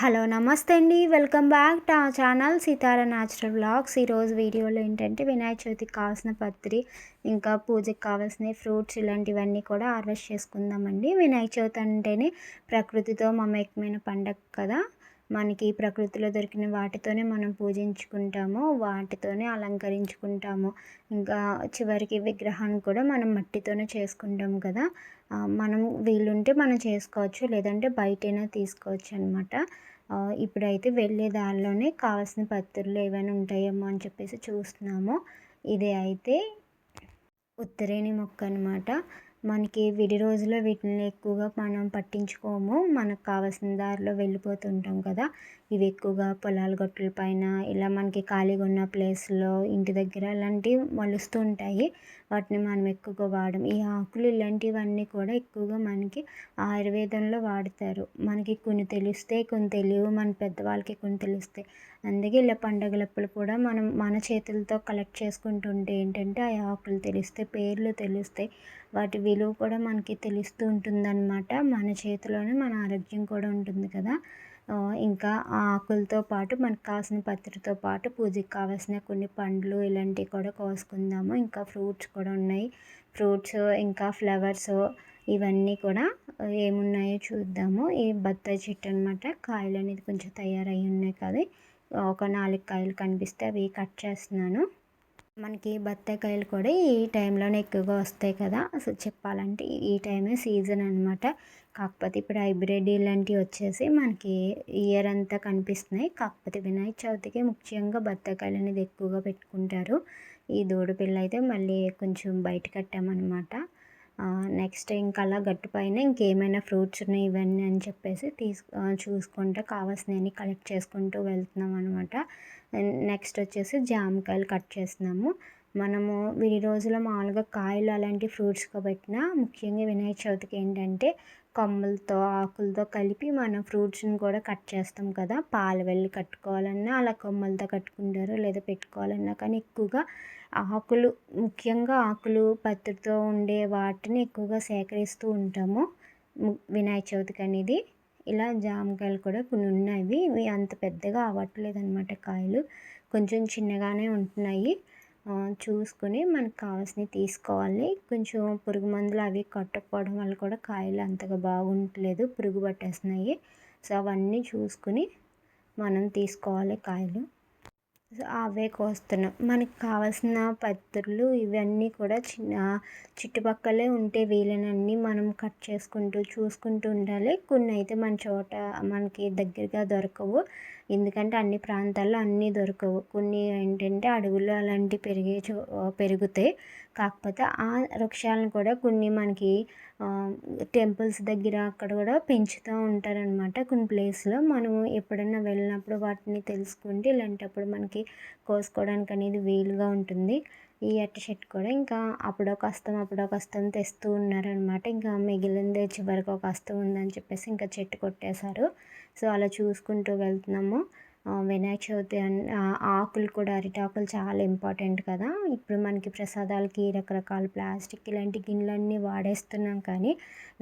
Hello నమస్తే అండి. Welcome back to a channel Seethara natural blogs ఈరోజు వీడియోలో ఏంటంటే వినాయక చవితికి కావాల్సిన పత్రి ఇంకా పూజకి కావాల్సిన ఫ్రూట్స్ ఇలాంటివన్నీ కూడా హార్వెస్ట్ చేసుకుందామండి. వినాయక చవితి అంటేనే ప్రకృతితో మమేకమైన పండగ కదా. మనకి ప్రకృతిలో దొరికిన వాటితోనే మనం పూజించుకుంటాము వాటితోనే అలంకరించుకుంటాము. ఇంకా చివరికి విగ్రహాన్ని కూడా మనం మట్టితోనే చేసుకుంటాం కదా. మనం వీలుంటే మనం చేసుకోవచ్చు లేదంటే బయటైనా తీసుకోవచ్చు అనమాట ఇప్పుడైతే వెళ్ళే దారిలోనే కావాల్సిన పత్రులు ఏమైనా ఉంటాయేమో అని చెప్పేసి చూస్తున్నాము. ఇదే అయితే ఉత్తరేణి మొక్క అనమాట మనకి విడి రోజుల్లో వీటిని ఎక్కువగా మనం పట్టించుకోము. మనకు కావాల్సిన దారిలో వెళ్ళిపోతుంటాం కదా. ఇవి ఎక్కువగా పొలాల గట్టుల పైన ఇలా మనకి ఖాళీగా ఉన్న ప్లేస్లో ఇంటి దగ్గర అలాంటివి మొలుస్తూ ఉంటాయి వాటిని మనం ఎక్కువగా వాడము ఈ ఆకులు ఇలాంటివన్నీ కూడా ఎక్కువగా మనకి ఆయుర్వేదంలో వాడతారు. మనకి కొన్ని తెలుస్తాయి కొన్ని తెలియవు. మన పెద్దవాళ్ళకి కొన్ని తెలుస్తాయి. అందుకే ఇలా పండగలప్పుడు కూడా మనం మన చేతులతో కలెక్ట్ చేసుకుంటుంటే ఏంటంటే ఆ ఆకులు తెలిస్తే పేర్లు తెలుస్తాయి. వాటి విలువ కూడా మనకి తెలుస్తూ ఉంటుందన్నమాట. మన చేతిలోనే మన ఆరోగ్యం కూడా ఉంటుంది కదా. ఇంకా ఆ ఆకులతో పాటు మనకు కావాల్సిన పత్రితో పాటు పూజకి కావాల్సిన కొన్ని పండ్లు ఇలాంటివి కూడా కోసుకుందాము. ఇంకా ఫ్రూట్స్ కూడా ఉన్నాయి. ఫ్రూట్స్ ఇంకా ఫ్లవర్స్ ఇవన్నీ కూడా ఏమున్నాయో చూద్దాము. ఈ బత్తాయి చెట్టు అనమాట కాయలు అనేది కొంచెం తయారయ్యి ఉన్నాయి కదా. ఒక నాలుగు కాయలు కనిపిస్తే అవి కట్ చేస్తున్నాను. మనకి బత్తాయికాయలు కూడా ఈ టైంలోనే ఎక్కువగా వస్తాయి కదా. అసలు చెప్పాలంటే ఈ టైమే సీజన్ అనమాట కాకపోతే ఇప్పుడు హైబ్రిడ్ ఇలాంటివి వచ్చేసి మనకి ఇయర్ అంతా కనిపిస్తున్నాయి. కాకపోతే వినాయక చవితికి ముఖ్యంగా బత్తాయికాయలు అనేది ఎక్కువగా పెట్టుకుంటారు. ఈ దూడపిల్ల అయితే మళ్ళీ కొంచెం బయట కట్టామన్నమాట. నెక్స్ట్ ఇంకా అలా గట్టు పైన ఇంకేమైనా ఫ్రూట్స్ ఉన్నాయి ఇవన్నీ అని చెప్పేసి తీసు చూసుకుంటూ కావాల్సినవి కలెక్ట్ చేసుకుంటూ వెళ్తున్నాం అనమాట నెక్స్ట్ వచ్చేసి జామకాయలు కట్ చేస్తున్నాము. మనము ఈ రోజులో మామూలుగా కాయలు అలాంటి ఫ్రూట్స్గా పెట్టినా ముఖ్యంగా వినాయక చవితికి ఏంటంటే కొమ్మలతో ఆకులతో కలిపి మనం ఫ్రూట్స్ని కూడా కట్ చేస్తాం కదా. పాలు వెళ్ళి కట్టుకోవాలన్నా అలా కొమ్మలతో కట్టుకుంటారు లేదా పెట్టుకోవాలన్నా కానీ ఎక్కువగా ఆకులు ముఖ్యంగా ఆకులు పత్తితో ఉండే వాటిని ఎక్కువగా సేకరిస్తూ ఉంటాము. వినాయక చవితికి అనేది. ఇలా జామకాయలు కూడా కొన్ని ఉన్నాయి. ఇవి అంత పెద్దగా అవ్వట్లేదు అనమాట కాయలు. కొంచెం చిన్నగానే ఉంటున్నాయి. చూసుకొని మనకు కావాల్సినవి తీసుకోవాలి. కొంచెం పురుగు మందులు అవి కట్టకపోవడం వల్ల కూడా కాయలు అంతగా బాగుండలేదు పురుగు పట్టేస్తున్నాయి. సో అవన్నీ చూసుకుని మనం తీసుకోవాలి కాయలు. అవే కోస్తున్నాం. మనకు కావాల్సిన పత్రులు ఇవన్నీ కూడా చిన్న చుట్టుపక్కలే ఉంటే వీలైనన్ని మనం కట్ చేసుకుంటూ చూసుకుంటూ ఉండాలి. కొన్ని అయితే మన చోట మనకి దగ్గరగా దొరకవు. ఎందుకంటే అన్ని ప్రాంతాల్లో అన్నీ దొరకవు. కొన్ని ఏంటంటే అడవులు అలాంటివి పెరిగే చో పెరుగుతాయి. కాకపోతే ఆ వృక్షాలను కూడా కొన్ని మనకి టెంపుల్స్ దగ్గర అక్కడ కూడా పెంచుతూ ఉంటారనమాట కొన్ని ప్లేస్లో మనం ఎప్పుడన్నా వెళ్ళినప్పుడు వాటిని తెలుసుకుంటే ఇలాంటప్పుడు మనకి కోసుకోవడానికి అనేది వీలుగా ఉంటుంది. ఈ అట్ట చెట్టు కూడా ఇంకా అప్పుడొక అస్తం అప్పుడొక అస్తం తెస్తూ ఉన్నారనమాట ఇంకా మిగిలిందే చివరికి ఒక అస్తం ఉందని చెప్పేసి ఇంకా చెట్టు కొట్టేశారు. సో అలా చూసుకుంటూ వెళ్తున్నాము. వినాయక చవితి ఆకులు కూడా అరిటాకులు చాలా ఇంపార్టెంట్ కదా. ఇప్పుడు మనకి ప్రసాదాలకి రకరకాల ప్లాస్టిక్ ఇలాంటి గిన్నెలన్నీ వాడేస్తున్నాం కానీ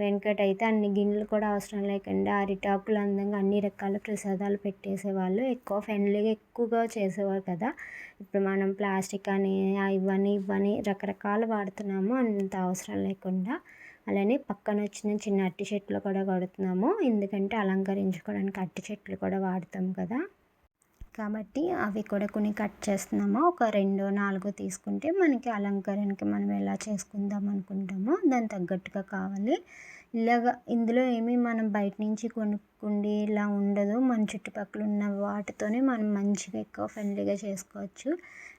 వెనకట అయితే అన్ని గిన్నెలు కూడా అవసరం లేకుండా అరిటాకులు అందంగా అన్ని రకాల ప్రసాదాలు పెట్టేసేవాళ్ళు. ఎక్కువ ఫ్రెండ్లీగా ఎక్కువగా చేసేవారు కదా. ఇప్పుడు మనం ప్లాస్టిక్ అని ఇవన్నీ ఇవన్నీ రకరకాలు వాడుతున్నాము అంత అవసరం లేకుండా. అలానే పక్కన వచ్చిన చిన్న అట్టి చెట్లు కూడా కొడుతున్నాము. ఎందుకంటే అలంకరించుకోవడానికి అట్టి చెట్లు కూడా వాడతాం కదా. కాబట్టి అవి కూడా కొన్ని కట్ చేస్తున్నాము. ఒక రెండు నాలుగు తీసుకుంటే మనకి అలంకరణకి మనం ఎలా చేసుకుందాం అనుకుంటామో దానికి తగ్గట్టుగా కావాలి. ఇలాగ ఇందులో ఏమి మనం బయట నుంచి కొనుక్కుండి ఇలా ఉండదు. మన చుట్టుపక్కల ఉన్న వాటితోనే మనం మంచిగా ఎక్కువ ఫ్రెండ్లీగా చేసుకోవచ్చు.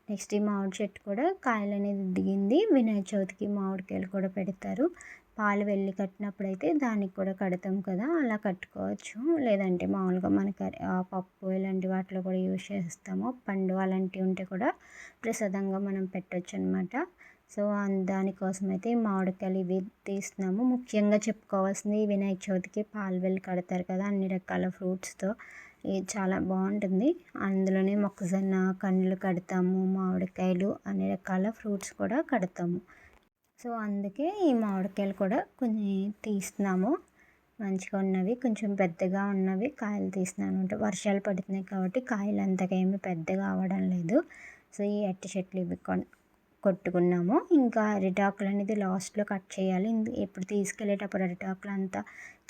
నెక్స్ట్ ఈ మామిడి చెట్టు కూడా కాయలు అనేది దిగింది. వినాయక చవితికి మామిడికాయలు కూడా పెడతారు. పాలు వెళ్ళి కట్టినప్పుడు అయితే దానికి కూడా కడతాం కదా అలా కట్టుకోవచ్చు. లేదంటే మామూలుగా మనకి పప్పు ఇలాంటి వాటిలో కూడా యూజ్ చేస్తాము. పండు అలాంటివి ఉంటే కూడా ప్రసాదంగా మనం పెట్టవచ్చు అనమాట సో దానికోసం అయితే మామిడికాయలు ఇవి తీస్తున్నాము. ముఖ్యంగా చెప్పుకోవాల్సింది వినాయక చవితికి పాలు వెళ్ళి కడతారు కదా అన్ని రకాల ఫ్రూట్స్తో ఇది చాలా బాగుంటుంది. అందులోనే మొక్కజొన్న కండ్లు కడతాము మామిడికాయలు అన్ని రకాల ఫ్రూట్స్ కూడా కడతాము. సో అందుకే ఈ మామిడికాయలు కూడా కొన్ని తీస్తున్నాము. మంచిగా ఉన్నవి కొంచెం పెద్దగా ఉన్నవి కాయలు తీస్తున్నాను అనమాట వర్షాలు పడుతున్నాయి కాబట్టి కాయలు అంతగా ఏమి పెద్దగా అవ్వడం లేదు. సో ఈ అట్టి చెట్లు ఇవి కొన్ కొట్టుకున్నాము. ఇంకా అరిటాకులు అనేది లాస్ట్లో కట్ చేయాలి. ఎప్పుడు తీసుకెళ్ళేటప్పుడు అరిటాకులు అంతా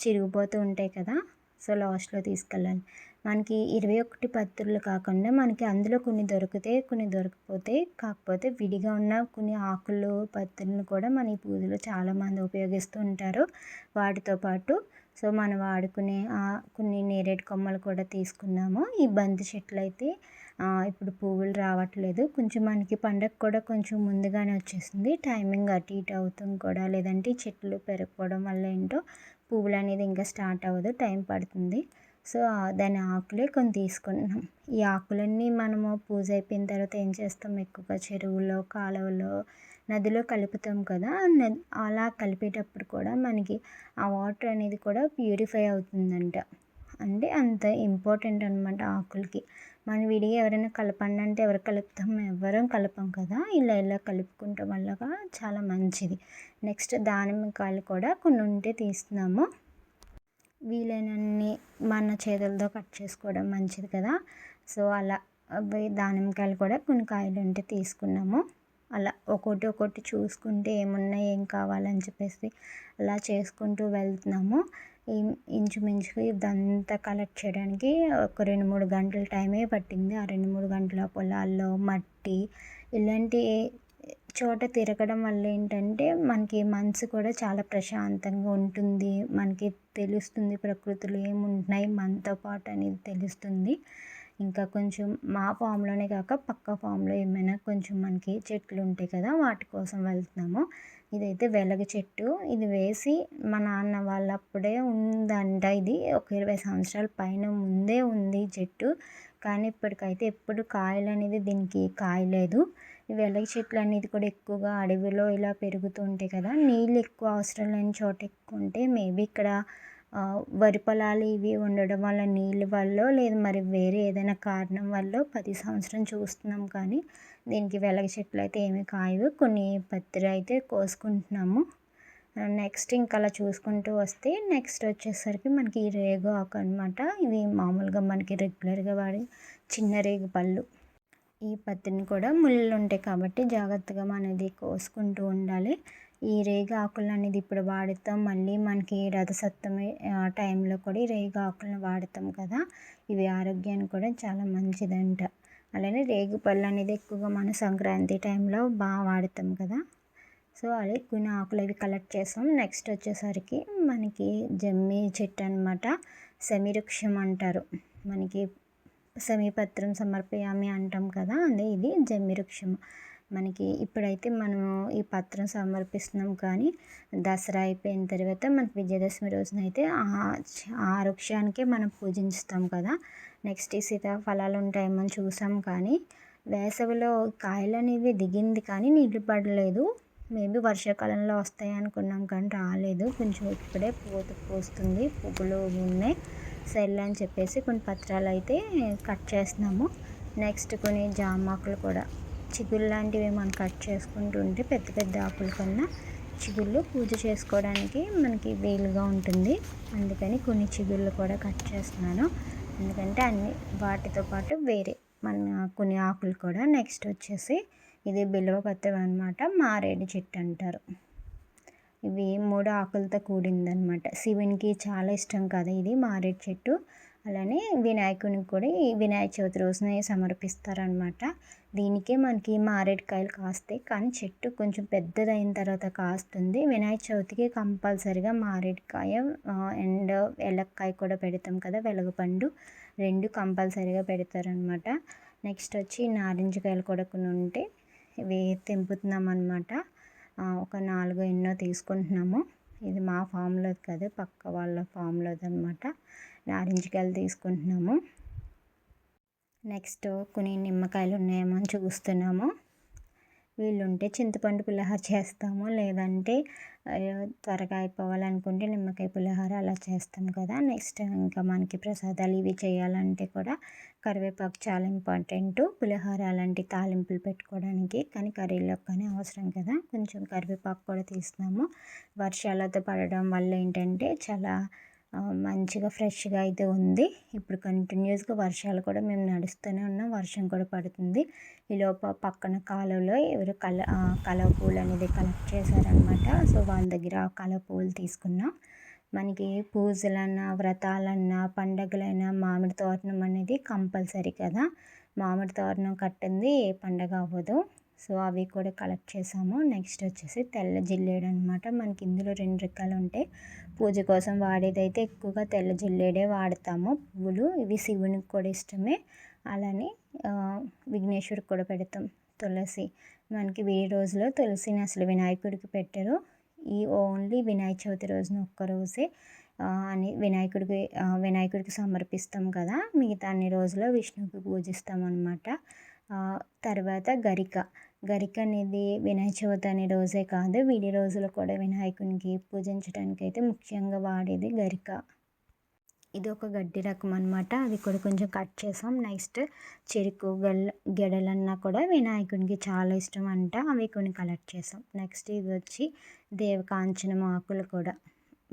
చిరిగిపోతూ ఉంటాయి కదా సో లాస్ట్లో తీసుకెళ్ళాలి. మనకి ఇరవై ఒకటి పత్రులు కాకుండా మనకి అందులో కొన్ని దొరికితే కొన్ని దొరకకపోతే కాకపోతే విడిగా ఉన్న కొన్ని ఆకులు పత్రులను కూడా మన ఈ పూజలో చాలామంది ఉపయోగిస్తూ ఉంటారు వాటితో పాటు. సో మనం వాడుకునే కొన్ని నేరేడు కొమ్మలు కూడా తీసుకున్నాము. ఈ బంతి చెట్లు అయితే ఇప్పుడు పువ్వులు రావట్లేదు. కొంచెం మనకి పండగ కూడా కొంచెం ముందుగానే వచ్చేసింది. టైమింగ్ అటు ఇటు అవుతుంది కూడా. లేదంటే చెట్లు పెరగకపోవడం వల్ల ఏంటో పువ్వులు అనేది ఇంకా స్టార్ట్ అవ్వదు. టైం పడుతుంది. సో దాని ఆకులే కొన్ని తీసుకుంటున్నాం ఈ ఆకులన్నీ మనము పూజ అయిపోయిన తర్వాత ఏం చేస్తాం? ఎక్కువగా చెరువులో కాలువలో నదిలో కలుపుతాం కదా? అలా కలిపేటప్పుడు కూడా మనకి ఆ వాటర్ అనేది కూడా ప్యూరిఫై అవుతుందంట. అంటే అంత ఇంపార్టెంట్ అనమాట ఆకులకి. మనం విడిగా ఎవరైనా కలపండి అంటే ఎవరు కలుపుతాం? ఎవ్వరం కలపం కదా? ఇలా ఇలా కలుపుకుంటాం వల్ల చాలా మంచిది. నెక్స్ట్ దానిమ్మకాయలు కూడా కొన్ని ఉంటే తీస్తున్నాము. వీలైనన్ని మన చేతులతో కట్ చేసుకోవడం మంచిది కదా. సో అలా దానిమ్మకాయలు కూడా కొన్ని కాయలు ఉంటే తీసుకున్నాము. అలా ఒకటి ఒకటి చూసుకుంటే ఏమున్నాయి ఏం కావాలని చెప్పేసి అలా చేసుకుంటూ వెళ్తున్నాము. ఇంచుమించుగా ఇదంతా కలెక్ట్ చేయడానికి ఒక రెండు మూడు గంటల టైమే పట్టింది. ఆ రెండు మూడు గంటల పొలాల్లో మట్టి ఇలాంటి చోట తిరగడం వల్ల ఏంటంటే మనకి మనసు కూడా చాలా ప్రశాంతంగా ఉంటుంది. మనకి తెలుస్తుంది ప్రకృతిలో ఏముంటున్నాయి మనతో పాటు అనేది తెలుస్తుంది. ఇంకా కొంచెం మా ఫామ్లోనే కాక పక్క ఫామ్లో ఏమైనా కొంచెం మనకి చెట్లు ఉంటాయి కదా వాటి కోసం వెళ్తున్నాము. ఇదైతే వెలగ చెట్టు. ఇది వేసి మా నాన్న వాళ్ళప్పుడే ఉందంట ఇది. ఒక ఇరవై సంవత్సరాల పైన ముందే ఉంది చెట్టు. కానీ ఇప్పటికైతే ఎప్పుడు కాయలు అనేది దీనికి కాయలేదు. ఈ వెలగ చెట్లు అనేది కూడా ఎక్కువగా అడవిలో ఇలా పెరుగుతూ ఉంటాయి కదా నీళ్ళు ఎక్కువ అవసరం లేని చోట ఎక్కువ ఉంటే మేబీ ఇక్కడ వరి పొలాలు ఇవి ఉండడం వల్ల నీళ్ళ వల్ల లేదు మరి వేరే ఏదైనా కారణం వల్ల పది సంవత్సరం చూస్తున్నాం కానీ దీనికి వెలగ చెట్లు అయితే ఏమీ కాయవు. కొన్ని పత్తిరి అయితే కోసుకుంటున్నాము. నెక్స్ట్ ఇంకా అలా చూసుకుంటూ వస్తే నెక్స్ట్ వచ్చేసరికి మనకి ఈ రేగు ఆకు అనమాట ఇవి మామూలుగా మనకి రెగ్యులర్గా వాడే చిన్న రేగు పళ్ళు. ఈ పత్తిని కూడా ముళ్ళు ఉంటాయి కాబట్టి జాగ్రత్తగా మనది కోసుకుంటూ ఉండాలి. ఈ రేగి ఆకులు అనేది ఇప్పుడు వాడుతాం. మళ్ళీ మనకి రథసప్తమి టైంలో కూడా ఈ రేగి ఆకులను వాడతాం కదా. ఇవి ఆరోగ్యానికి కూడా చాలా మంచిదంట. అలానే రేగి పళ్ళు అనేది ఎక్కువగా మనం సంక్రాంతి టైంలో బాగా వాడతాం కదా. సో అదే కొన్ని ఆకులు అవి కలెక్ట్ చేస్తాం నెక్స్ట్ వచ్చేసరికి మనకి జమ్మి చెట్టు అనమాట సమీవృక్షం అంటారు. మనకి సమీపత్రం సమర్పయామి అంటాం కదా అదే. ఇది జమ్మి వృక్షం మనకి ఇప్పుడైతే మనము ఈ పత్రం సమర్పిస్తున్నాం కానీ దసరా అయిపోయిన తర్వాత మనకి విజయదశమి రోజున అయితే ఆ వృక్షానికే మనం పూజిస్తాం కదా. నెక్స్ట్ ఈ సీతాఫలాలు ఉంటాయేమో చూసాం కానీ వేసవిలో కాయలు అనేవి దిగింది కానీ నీళ్ళు పడలేదు. మేబీ వర్షాకాలంలో వస్తాయి అనుకున్నాం కానీ రాలేదు. కొంచెం ఇప్పుడే పూత పూస్తుంది. పువ్వులు ఉన్నాయి. సెల్ అని చెప్పేసి కొన్ని పత్రాలు అయితే కట్ చేస్తున్నాము. నెక్స్ట్ కొన్ని జామాకులు కూడా. చిగుళ్ళు లాంటివి మనం కట్ చేసుకుంటూ ఉంటే పెద్ద పెద్ద ఆకుల కన్నా చిగుళ్ళు పూజ చేసుకోవడానికి మనకి వీలుగా ఉంటుంది. అందుకని కొన్ని చిగుళ్ళు కూడా కట్ చేస్తున్నాను. ఎందుకంటే అన్ని వాటితో పాటు వేరే మన కొన్ని ఆకులు కూడా. నెక్స్ట్ వచ్చేసి ఇది బిల్వపత్రం అనమాట మారేడు చెట్టు అంటారు. ఇవి మూడు ఆకులతో కూడిందనమాట శివునికి చాలా ఇష్టం కదా ఇది మారేడు చెట్టు. అలానే వినాయకునికి కూడా ఈ వినాయక చవితి రోజున సమర్పిస్తారనమాట దీనికే మనకి మారేడుకాయలు కాస్తాయి. కానీ చెట్టు కొంచెం పెద్దదైన తర్వాత కాస్తుంది. వినాయక చవితికి కంపల్సరిగా మారేడుకాయ అండ్ ఎలక్కాయ కూడా పెడతాం కదా వెలగపండు రెండు కంపల్సరిగా పెడతారనమాట నెక్స్ట్ వచ్చి నారింజకాయలు కూడా కొన్ని ఉంటే ఇవి తెంపుతున్నాం అనమాట ఒక నాలుగు ఎన్నో తీసుకుంటున్నాము. ఇది మా ఫామ్లో కాదు పక్క వాళ్ళ ఫామ్లోది అనమాట నారింజకాయలు తీసుకుంటున్నాము. నెక్స్ట్ కొన్ని నిమ్మకాయలు ఉన్నాయేమో అని చూస్తున్నాము. వీళ్ళుంటే చింతపండు పులిహోర చేస్తాము. లేదంటే త్వరగా అయిపోవాలనుకుంటే నిమ్మకాయ పులిహోర అలా చేస్తాం కదా. నెక్స్ట్ ఇంకా మనకి ప్రసాదాలు ఇవి చేయాలంటే కూడా కరివేపాకు చాలా ఇంపార్టెంట్. పులిహోర అలాంటి తాలింపులు పెట్టుకోవడానికి కానీ కర్రీలో కానీ అవసరం కదా. కొంచెం కరివేపాకు కూడా తీస్తున్నాము. వర్షాలతో పడడం వల్ల ఏంటంటే చాలా మంచిగా ఫ్రెష్గా అయితే ఉంది. ఇప్పుడు కంటిన్యూస్గా వర్షాలు కూడా మేము నడుస్తూనే ఉన్నాం. వర్షం కూడా పడుతుంది. ఈ పక్కన కాలువలో ఎవరు కల కలవ పూలు అనేది కలెక్ట్ చేశారనమాట సో వాళ్ళ దగ్గర ఆ కలవ పూలు తీసుకున్నాం. మనకి పూజలన్నా వ్రతాలన్నా పండగలైనా మామిడి తోరణం అనేది కంపల్సరీ కదా. మామిడి తోరణం కట్టింది ఏ పండగ అవ్వదు. సో అవి కూడా కలెక్ట్ చేసాము. నెక్స్ట్ వచ్చేసి తెల్ల జిల్లేడు అనమాట మనకి ఇందులో రెండు రకాలు ఉంటాయి. పూజ కోసం వాడేదైతే ఎక్కువగా తెల్ల జిల్లేడే వాడతాము పువ్వులు ఇవి శివునికి కూడా ఇష్టమే. అలానే విఘ్నేశ్వరికి కూడా పెడతాం తులసి. మనకి వెయ్యి రోజులో తులసిని అసలు వినాయకుడికి పెట్టరు. ఈ ఓన్లీ వినాయక చవితి రోజున ఒక్కరోజే అని వినాయకుడికి వినాయకుడికి సమర్పిస్తాం కదా. మిగతా అన్ని రోజులు విష్ణువుకి పూజిస్తాం అనమాట తర్వాత గరిక. గరిక అనేది వినాయక చవితి అనే రోజే కాదు. విడి రోజులు కూడా వినాయకునికి పూజించడానికి అయితే ముఖ్యంగా వాడేది గరిక. ఇది ఒక గడ్డి రకం అనమాట అది కూడా కొంచెం కట్ చేసాం. నెక్స్ట్ చెరుకు గెల గెడలన్నా కూడా వినాయకునికి చాలా ఇష్టం అంట. అవి కొన్ని కలెక్ట్ చేసాం. నెక్స్ట్ ఇది వచ్చి దేవకాంచనం ఆకులు కూడా.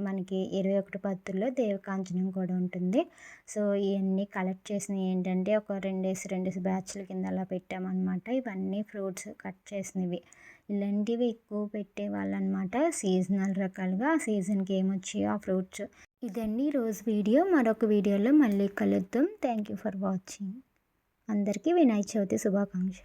మనకి ఇరవై ఒకటి పత్తుల్లో దేవకాంచనం కూడా ఉంటుంది. సో ఇవన్నీ కలెక్ట్ చేసినవి ఏంటంటే ఒక రెండేసి రెండేసి బ్యాచ్ల కింద అలా పెట్టామన్నమాట. ఇవన్నీ ఫ్రూట్స్ కట్ చేసినవి. ఇలాంటివి ఎక్కువ పెట్టేవాళ్ళు అనమాట సీజనల్ రకాలుగా ఆ సీజన్కి ఏమొచ్చాయో ఆ ఫ్రూట్స్. ఇదండి రోజు వీడియో. మరొక వీడియోలో మళ్ళీ కలుద్దాం. Thank you for watching. అందరికీ వినాయక చవితి శుభాకాంక్షలు.